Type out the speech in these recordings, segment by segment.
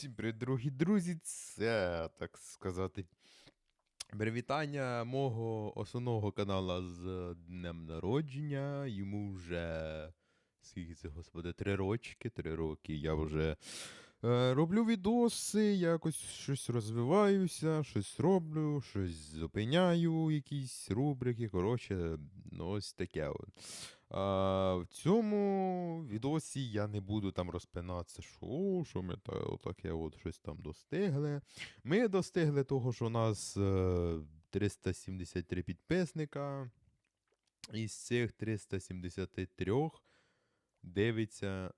Всім привіт, дорогі друзі, це так сказати. Привітання мого основного канала з днем народження. Йому вже скільки це, господи, три рочки, три роки. Я вже е, роблю відоси, якось щось розвиваюся, щось роблю, щось зупиняю, якісь рубрики. Коротше, ну ось таке от. А, в цьому відосі я не буду там розпинатися, що, що ми та, отаке от щось там достигли. Ми достигли того, що у нас е, 373 підписника. Із цих 373 дивиться,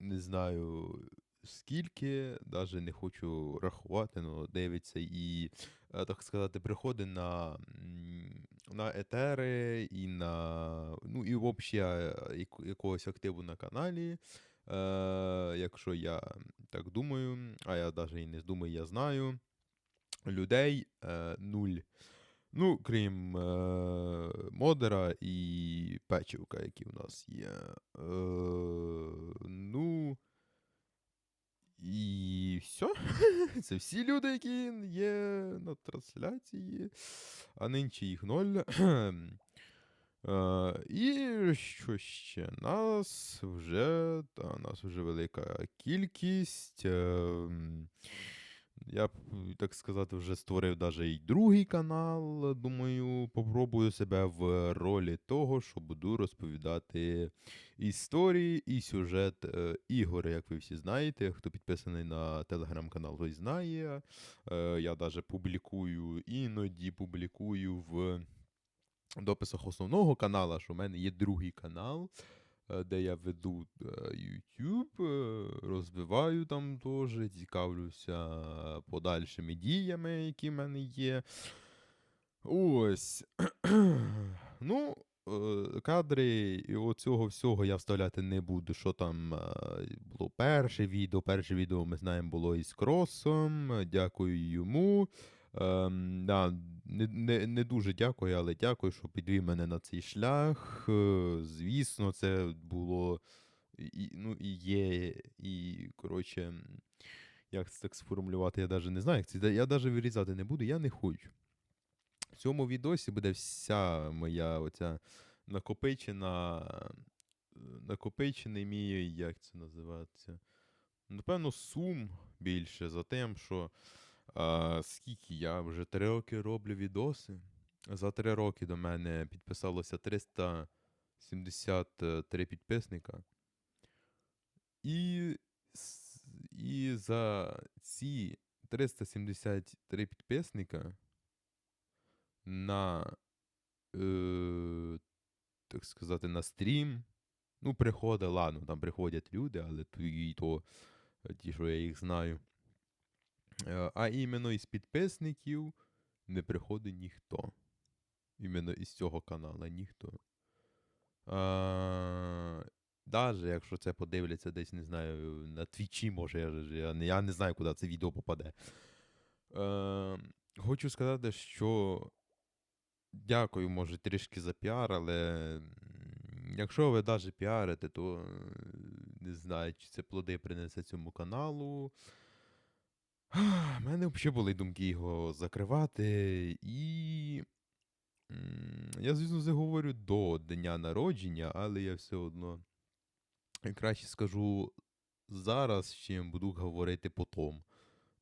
не знаю скільки, навіть не хочу рахувати, але дивиться і, е, так сказати, приходить на, на етери і на. Ну, і взагалі якогось активу на каналі. Е, якщо я так думаю, а я навіть і не думаю, я знаю. Людей е, нуль. Ну, крім е, модера і печівка, які в нас є. Е, ну. І все. Це всі люди, які є на трансляції, а нинче їх ноль. Е, і що ще? Нас вже, та, нас вже велика кількість. Е, м, я б, так сказати, вже створив навіть і другий канал. Думаю, попробую себе в ролі того, що буду розповідати історії і сюжет е, ігор, як ви всі знаєте. Хто підписаний на телеграм-канал, той знає. Е, я навіть публікую, іноді публікую в дописах основного каналу, що в мене є другий канал. е, Де я веду YouTube, розвиваю там теж, цікавлюся подальшими діями, які в мене є. Ось. ну, е, кадри оцього всього я вставляти не буду. Що там е, було перше відео. Перше відео ми знаємо було із кросом. Дякую йому. Ем, да, не, не, не дуже дякую, але дякую, що підвів мене на цей шлях. Е, Звісно, це було і, ну, і є, і, коротше, як це так сформулювати, я навіть не знаю. Як це, я навіть вирізати не буду, я не хочу. В цьому відосі буде вся моя оця накопичена, е, накопичений мій, як це називається? Напевно, сум більше за тим, що а, скільки я вже три роки роблю відоси. За три роки до мене підписалося 373 підписника. І, і за ці 373 підписника на, е, так сказати, на стрім. Ну, приходить, ладно, там приходять люди, але то, і то е, ті, що я їх знаю. Е, А іменно із підписників не приходить ніхто. Іменно із цього каналу ніхто. А, Даже якщо це подивляться десь, не знаю, на твічі, може, я, не- я не знаю, куди це відео попаде. Е, хочу сказати, що дякую, може, трішки за піар, але якщо ви навіть піарите, то е, не знаю, чи це плоди принесе цьому каналу. У мене взагалі були думки його закривати, і я, звісно, це говорю до дня народження, але я все одно краще скажу зараз, чим буду говорити потом.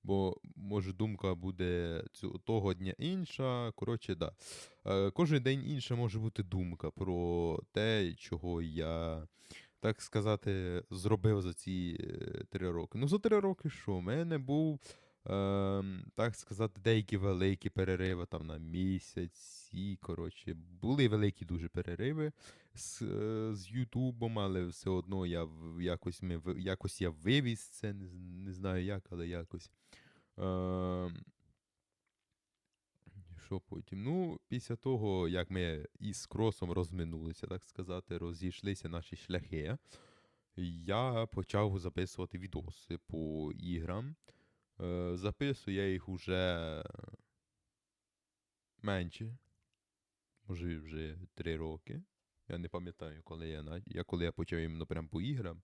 Бо, може, думка буде того дня інша. Коротше, да. Е, кожен день інша може бути думка про те, чого я, так сказати, зробив за ці е, три роки. Ну, за три роки що? У мене був, так сказати, деякі великі перериви там на місяці. Коротше, були великі дуже перериви з, е, з Ютубом, але все одно я якось, ми, якось я вивіз це, не, знаю як, але якось. Е, потім? Ну, після того, як ми із кросом розминулися, так сказати, розійшлися наші шляхи, я почав записувати відоси по іграм. Е, записую я їх уже менше. Може, вже три роки. Я не пам'ятаю, коли я, я, коли я почав іменно прям по іграм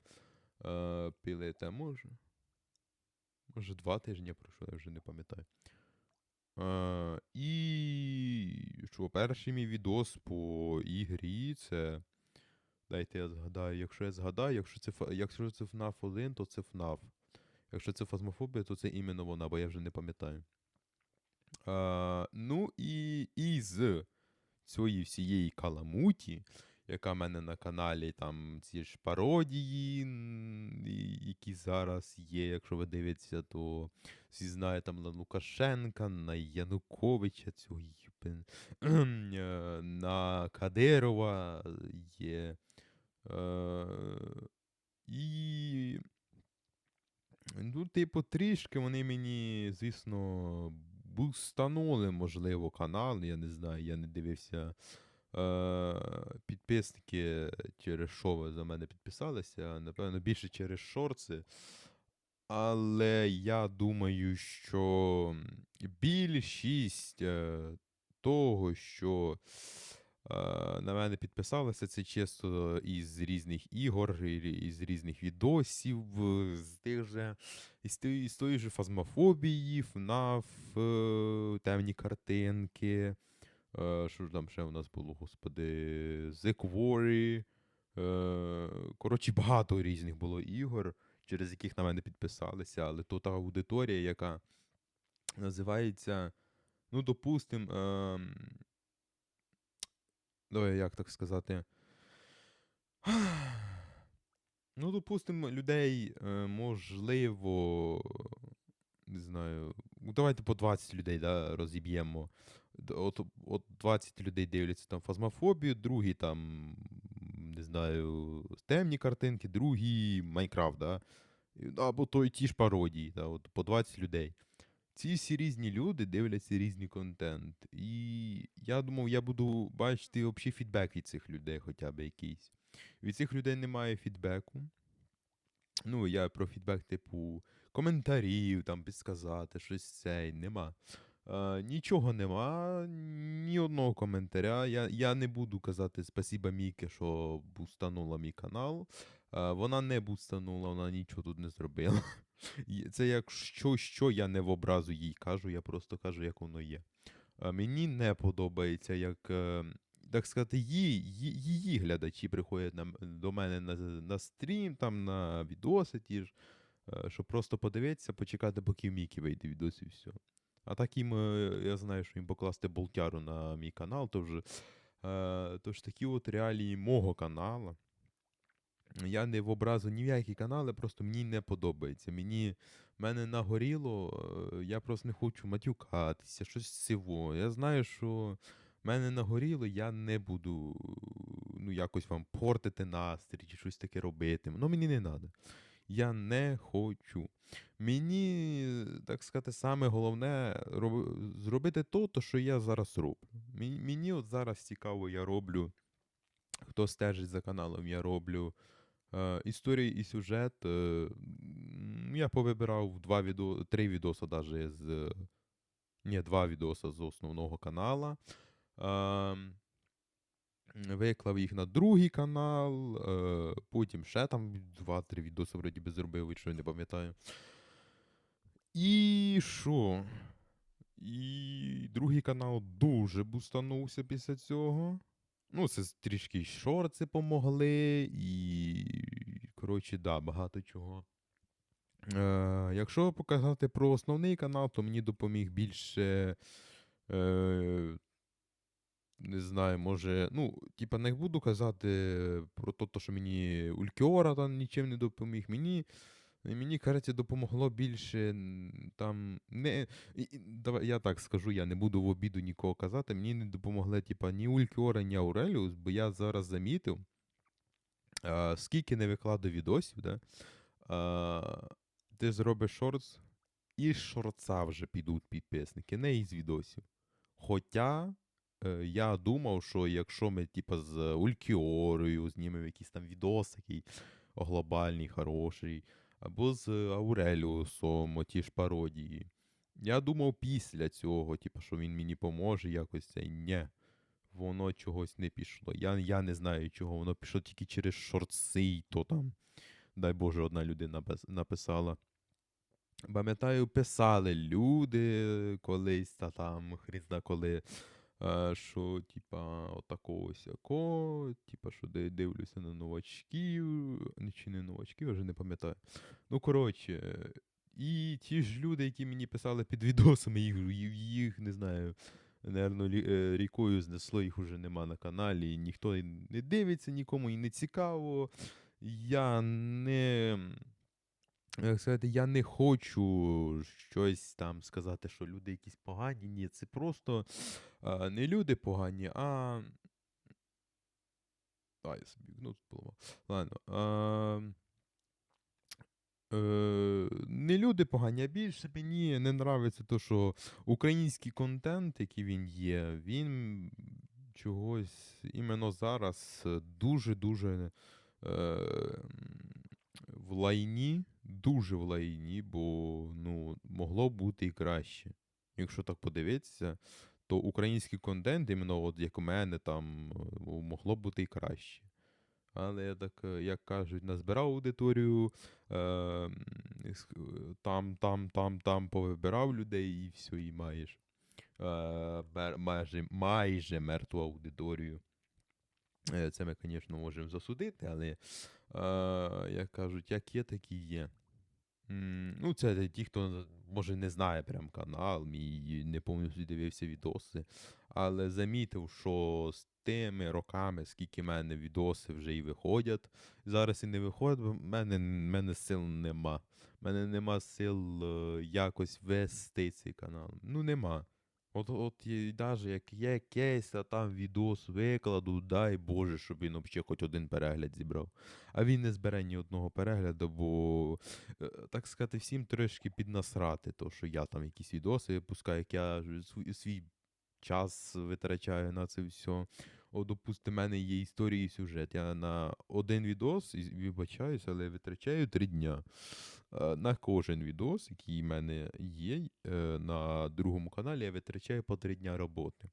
е, пилити, може. Може, два тижні пройшло, я вже не пам'ятаю. Е, і що, перший мій відос по ігрі це. Дайте я згадаю. Якщо я згадаю, якщо це, якщо це FNAF 1, то це FNAF. Якщо це фазмофобія, то це іменно вона, бо я вже не пам'ятаю. Е, ну і із цієї всієї каламуті, яка в мене на каналі, там ці ж пародії, які зараз є, якщо ви дивитеся, то всі знають там на Лукашенка, на Януковича, цього е, на Кадирова є. Е, і. Ну, типу, трішки вони мені, звісно, бустанули, можливо, канал. Я не знаю, я не дивився. Е, підписники через що ви за мене підписалися. Напевно, більше через шорти. Але я думаю, що більшість е, того, що на мене підписалися, це чисто із різних ігор, із різних відосів, е, з тих же, із, із тої ж фазмофобії, FNAF, е, темні картинки. Е, що ж там ще у нас було, господи. Е, коротше, багато різних було ігор, через яких на мене підписалися, але то та аудиторія, яка називається, ну, допустим, ем, давай, як так сказати. Ну, допустимо, людей, е, можливо, не знаю, ну, давайте по 20 людей да, розіб'ємо. От, от 20 людей дивляться там фазмофобію, другі там, не знаю, темні картинки, другі Майнкрафт, да? Або то і ті ж пародії, да? от по 20 людей. Ці всі різні люди дивляться різний контент. І я думав, я буду бачити взагалі фідбек від цих людей, хоча б якийсь. Від цих людей немає фідбеку. Ну, я про фідбек, типу, коментарів, там, підсказати, щось цей, нема. Е, нічого нема, ні одного коментаря. Я, я не буду казати спасіба Міке, що бустанула мій канал. Е, вона не бустанула, вона нічого тут не зробила. Це якщо що, я не в образу їй кажу, я просто кажу, як воно є. Е, Мені не подобається, як, е, так сказати, її, її, глядачі приходять на, до мене на, на стрім, там, на відоси ті ж, щоб просто подивитися, почекати, поки в Мікі вийде відос і все. А так їм, я знаю, що їм покласти болтяру на мій канал, то вже, то такі от реалії мого каналу. Я не в образу ні в які канали, просто мені не подобається. Мені мене нагоріло, е, я просто не хочу матюкатися, щось сиво. Я знаю, що мене нагоріло, я не буду ну, якось вам портити настрій чи щось таке робити. Ну, мені не треба. Я не хочу. Мені, так сказати, саме головне роби- зробити то, то, що я зараз роблю. Мені, от зараз цікаво, я роблю. Хто стежить за каналом, я роблю історії і сюжет. Е, я повибирав два відео, три відоси даже з. е, Ні, два відоси з основного канала. Ем, Виклав їх на другий канал, е, потім ще там два-три відоси вроді би зробив, якщо не пам'ятаю. І що? І другий канал дуже бустанувся після цього. Ну, це трішки й шорти помогли, і, коротше, да, багато чого. Е, якщо показати про основний канал, то мені допоміг більше. Е, не знаю, може. Ну, типа, не буду казати про те, що мені Улькіора там нічим не допоміг. Мені, мені кажеться, допомогло більше там. Не, давай, я так скажу, я не буду в обіду нікого казати. Мені не допомогли, типа, ні Улькіора, ні Ауреліус, бо я зараз замітив, а, скільки не викладу відосів, да, а, ти зробиш шортс, і з шорца вже підуть підписники, не із відосів. Хоча е, я думав, що якщо ми, типа, з Улькіорою знімемо якийсь там відос такий глобальний, хороший, або з Ауреліусом, оті ж пародії. Я думав після цього, типу, що він мені поможе якось цей. Ні. Воно чогось не пішло. Я, я не знаю чого. Воно пішло тільки через шорти, і то там. Дай Боже, одна людина написала. Пам'ятаю, писали люди колись, та там хрізда коли, е, що, типа, отакого сяко, типа, що дивлюся на новачків, чи не новачків, я вже не пам'ятаю. Ну, коротше, і ті ж люди, які мені писали під відосами, їх, їх, їх не знаю, Наверно, е, рікою знесло, їх уже нема на каналі, ніхто не дивиться, нікому і не цікаво. Я не. Як сказати, я не хочу щось там сказати, що люди якісь погані. Ні, це просто а, не люди погані, а. А, я собі ну, поламав. Ладно. А... Е, не люди погані, а більше мені не нравиться те, що український контент, який він є, він чогось іменно зараз дуже-дуже е, в лайні, дуже в лайні, бо ну, могло бути і краще. Якщо так подивитися, то український контент, іменно от як у мене, там е, могло бути і краще. Але я так, е, як кажуть, назбирав аудиторію, е, там, там, там, там повибирав людей і все, і маєш. Е, майже, майже мертву аудиторію. Е, Це ми, звісно, можемо засудити, але, е, як кажуть, як є, так і є. Ну, це ті, хто може не знає прям канал, мій не повністю дивився відоси. Але замітив, що з тими роками, скільки в мене відоси вже і виходять, зараз і не виходять, бо в мене, мене сил нема. В мене нема сил е, якось вести цей канал. Ну, нема. От, от і даже як є якийсь там відос викладу, дай Боже, щоб він взагалі хоч один перегляд зібрав. А він не збере ні одного перегляду, бо, е, так сказати, всім трошки піднасрати, то, що я там якісь відоси випускаю, як я свій час витрачаю на це все. О, допустим, в мене є історія і сюжет. Я на один відос, вибачаюсь, але витрачаю три дня. Е, На кожен відос, який в мене є е, на другому каналі, я витрачаю по три дня роботи.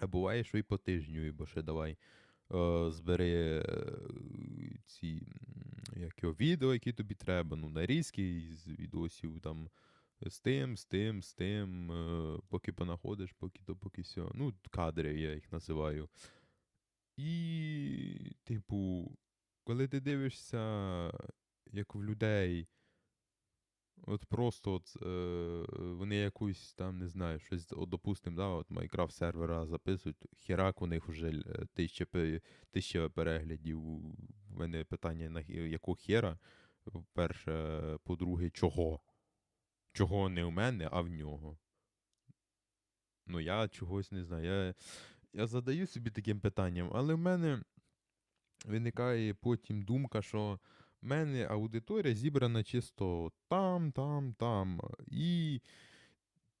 А буває, що і по тижню, бо ще давай е, збери ці як його, відео, які тобі треба, ну, нарізки із відосів там. З тим, з тим, з тим, е, поки понаходиш, поки то, поки все. Ну, кадри я їх називаю. І, типу, коли ти дивишся, як в людей, от просто от, е, вони якусь там, не знаю, щось, от, допустим, да, от Майнкрафт сервера записують, херак у них вже е, тисяча, тисяча переглядів. У мене питання, на якого хера, перше, по-друге, чого? Чого не у мене, а в нього? Ну, я чогось не знаю. Я, я задаю собі таким питанням, але в мене виникає потім думка, що в мене аудиторія зібрана чисто там, там, там. І,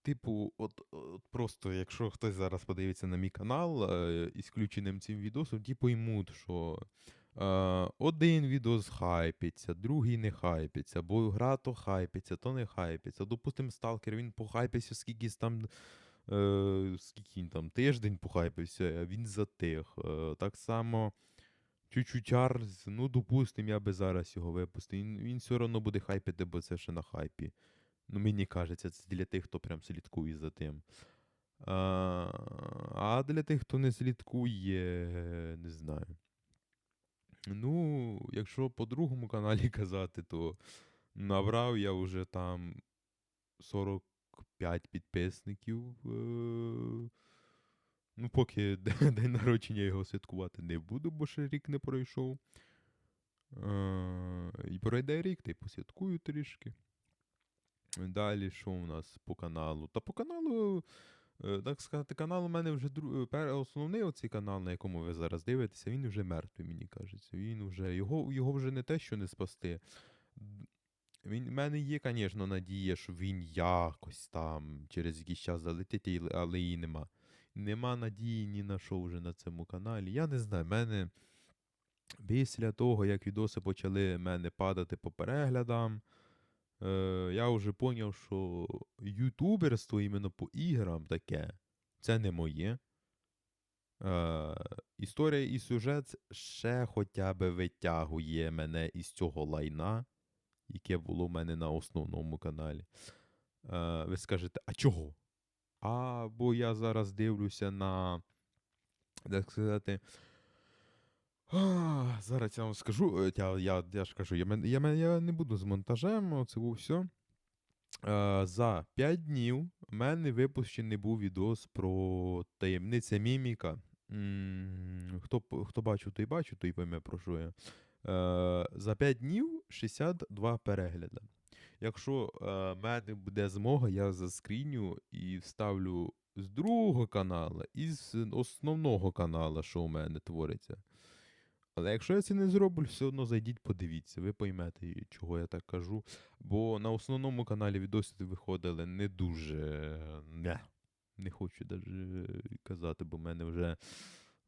типу, от, от просто, якщо хтось зараз подивиться на мій канал е, із включеним цим відосом, ті поймуть, що один відос хайпиться, другий не хайпиться, бо гра то хайпиться, то не хайпиться. Допустим, сталкер він похайпився скількись там. Е, скільки він там тиждень похайпився, а він затих. Е, так само Чучучар, ну, допустим, я би зараз його випустив. Він, він все одно буде хайпити, бо це ще на хайпі. Ну, мені кажеться, це для тих, хто прям слідкує за тим. А, а для тих, хто не слідкує, не знаю. Ну, якщо по другому каналі казати, то набрав я вже там 45 підписників. е, Ну, поки день народження його святкувати не буду, бо ще рік не пройшов. Е, І пройде рік, й посвяткую трішки. Далі, що у нас по каналу? Та по каналу, так сказати, канал у мене вже дру... основний оцей канал, на якому ви зараз дивитеся, він вже мертвий, мені кажеться. Він вже... Його, його вже не те, що не спасти. В мене є, звісно, надія, що він якось там через якийсь час залетить, але її нема. Нема надії ні на що вже на цьому каналі. Я не знаю, мене після того, як відоси почали мене падати по переглядам, е, я вже зрозумів, що ютуберство іменно по іграм таке, це не моє. Е, історія і сюжет ще хоча б витягує мене із цього лайна, яке було в мене на основному каналі. Е, ви скажете, а чого? А, бо я зараз дивлюся на, так сказати. Зараз я вам скажу. е, Я, я, я ж кажу, я, я, я не буду з монтажем, оце все. Е, за 5 днів в мене випущений був відос про таємниця міміка. Хто, хто бачив, той бачив, той пойме про що я. Е, за 5 днів 62 перегляди. Якщо е, в мене буде змога, я заскріню і вставлю з другого каналу і з основного каналу, що у мене твориться. Але якщо я це не зроблю, все одно зайдіть, подивіться, ви поймете, чого я так кажу. Бо на основному каналі відоси виходили не дуже. Не, не хочу навіть казати, бо в мене вже.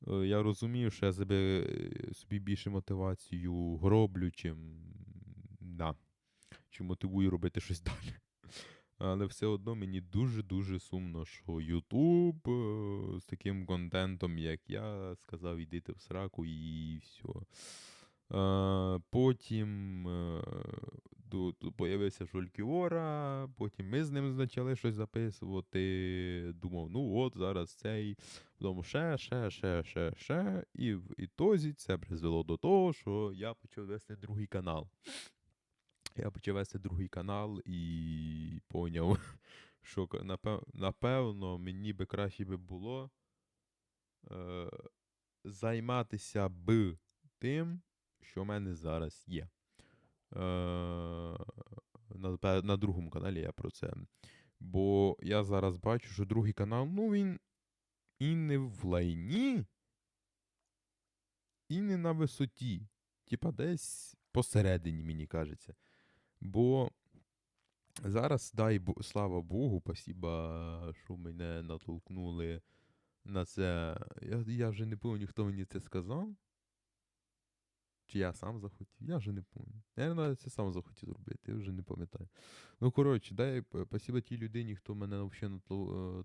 е, Я розумію, що я себе, е, собі більше мотивацію гроблю, чим. Да, чи мотивую робити щось далі. Але все одно мені дуже-дуже сумно, що YouTube е, з таким контентом, як я, сказав, йдите в сраку і все. Потім е, появився Жольківора, потім ми з ним почали щось записувати. Думав, ну от зараз цей, потім ще, ще, ще, ще, ще. І в ітозі це призвело до того, що я почав вести другий канал. Я почав вести другий канал і поняв, що напев- напевно мені би краще би було е, займатися б тим, що в мене зараз є. Е, на, на другому каналі я про це. Бо я зараз бачу, що другий канал, ну він і не в лайні, і не на висоті. Типа десь посередині, мені кажеться. Бо зараз, дай Бо- слава Богу, спасіба, що мене натолкнули на це. Я, я вже не пам'ятаю, хто мені це сказав. Чи я сам захотів? Я вже не пам'ятаю. Я навіть це сам захотів зробити, я вже не пам'ятаю. Ну, коротше, дай спасіба тій людині, хто мене взагалі,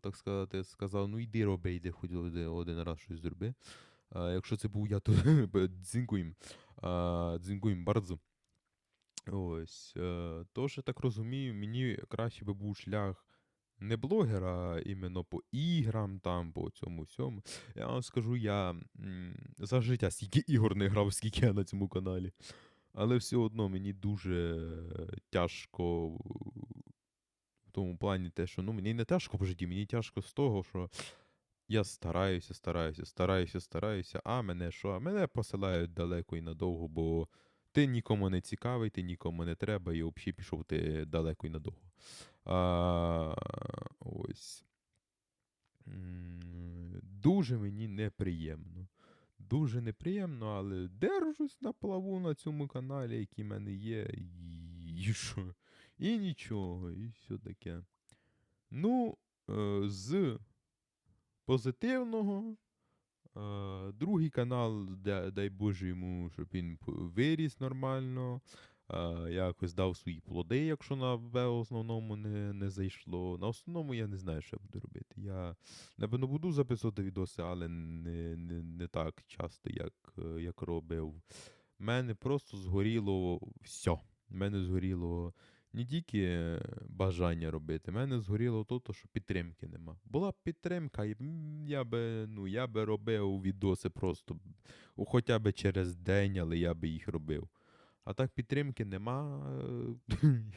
так сказати, сказав, ну йди роби, йди хоч один, раз щось зроби. А, якщо це був я, то дзінькуєм. А, Дзінькуєм bardzo. Ось. Е, тож, я так розумію, мені краще би був шлях не блогера, а іменно по іграм, там, по цьому всьому. Я вам скажу, я за життя стільки ігор не грав, скільки я на цьому каналі. Але все одно мені дуже тяжко в тому плані те, що ну, мені не тяжко по житті, мені тяжко з того, що я стараюся, стараюся, стараюся, стараюся, а мене що? А мене посилають далеко і надовго, бо ти нікому не цікавий, ти нікому не треба, і взагалі пішов ти далеко і надовго. А, ось. Дуже мені неприємно. Дуже неприємно, але держусь на плаву на цьому каналі, який в мене є, і, що? І нічого, і все таке. Ну, е, з позитивного. Е, другий канал, дай, Боже йому, щоб він виріс нормально. Е, якось дав свої плоди, якщо на В основному не, не зайшло. На основному я не знаю, що я буду робити. Я, напевно, буду записувати відоси, але не, не, не так часто, як, е, як робив. Мене просто згоріло все. У мене згоріло не тільки е, бажання робити, в мене згоріло то, що підтримки нема. Була б підтримка, я би, ну, я би робив відоси просто хоча б через день, але я би їх робив. А так підтримки нема.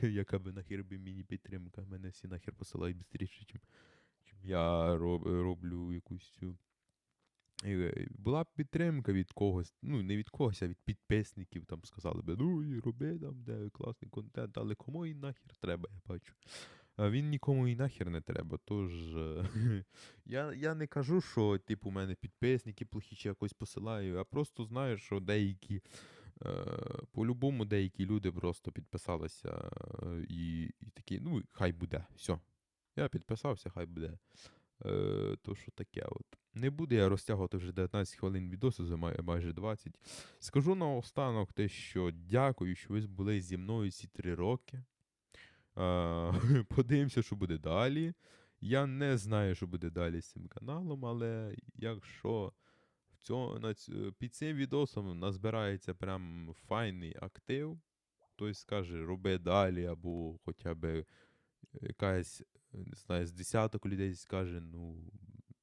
е, Яка би нахер би мені підтримка. Мене всі нахер посилають швидше, чим, я роб, роблю якусь. Е, Була б підтримка від когось, ну не від когось, а від підписників там сказали би, ну і роби там, де класний контент, але кому і нахер треба, я бачу. А він нікому і нахер не треба. Тож е, я, я не кажу, що типу у мене підписники плохі чи якось посилаю, а просто знаю, що деякі, е, по-любому деякі люди просто підписалися і, і такі, ну, хай буде, все. Я підписався, хай буде. То що таке от. Не буду я розтягувати вже 19 хвилин відосу, за май- майже 20. Скажу наостанок те, що дякую, що ви були зі мною ці три роки. А, подивимося, що буде далі. Я не знаю, що буде далі з цим каналом, але якщо в цьому, на ць- під цим відосом назбирається прям файний актив, хтось скаже, роби далі, або хоча б якась, не знаю, з десяток людей скаже, ну,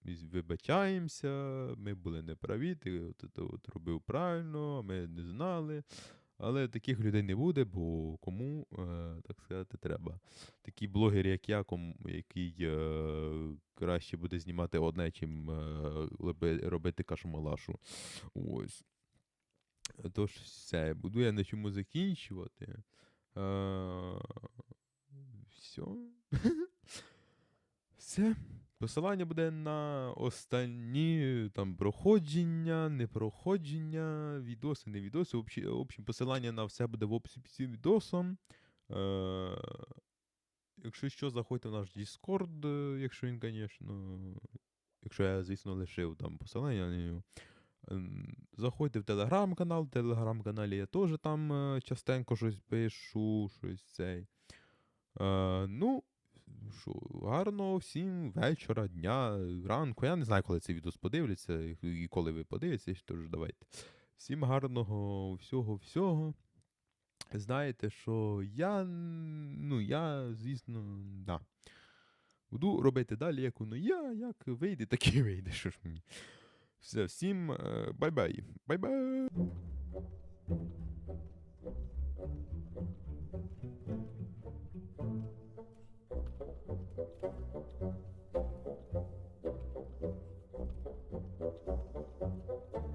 вибачаємося, ми були неправі, ти от, це от робив правильно, ми не знали. Але таких людей не буде, бо кому, е, так сказати, треба. Такий блогер, як я, кому, який е, краще буде знімати одне, чим е, робити кашу-малашу. Ось. Тож все, буду я на чому закінчувати. Е, все. все. Посилання буде на останні там проходження, непроходження, відоси, не відоси. В общем, посилання на все буде в описі під цим відосом. Е, якщо що, заходьте в наш Discord, е, якщо він, звісно. Якщо я, звісно, лишив там посилання на нього. Ем, Заходьте в телеграм-канал, в телеграм-каналі я теж там е, частенько щось пишу, щось цей. Е, ну, що, гарного всім вечора, дня, ранку. Я не знаю, коли цей відео подивляться, і- коли ви подивитеся, тож давайте. Всім гарного всього-всього. Знаєте, що я, ну, я, звісно, да. Буду робити далі, як воно я, як вийде, так і вийде. Що ж мені. Все, всім е, бай-бай. Бай-бай.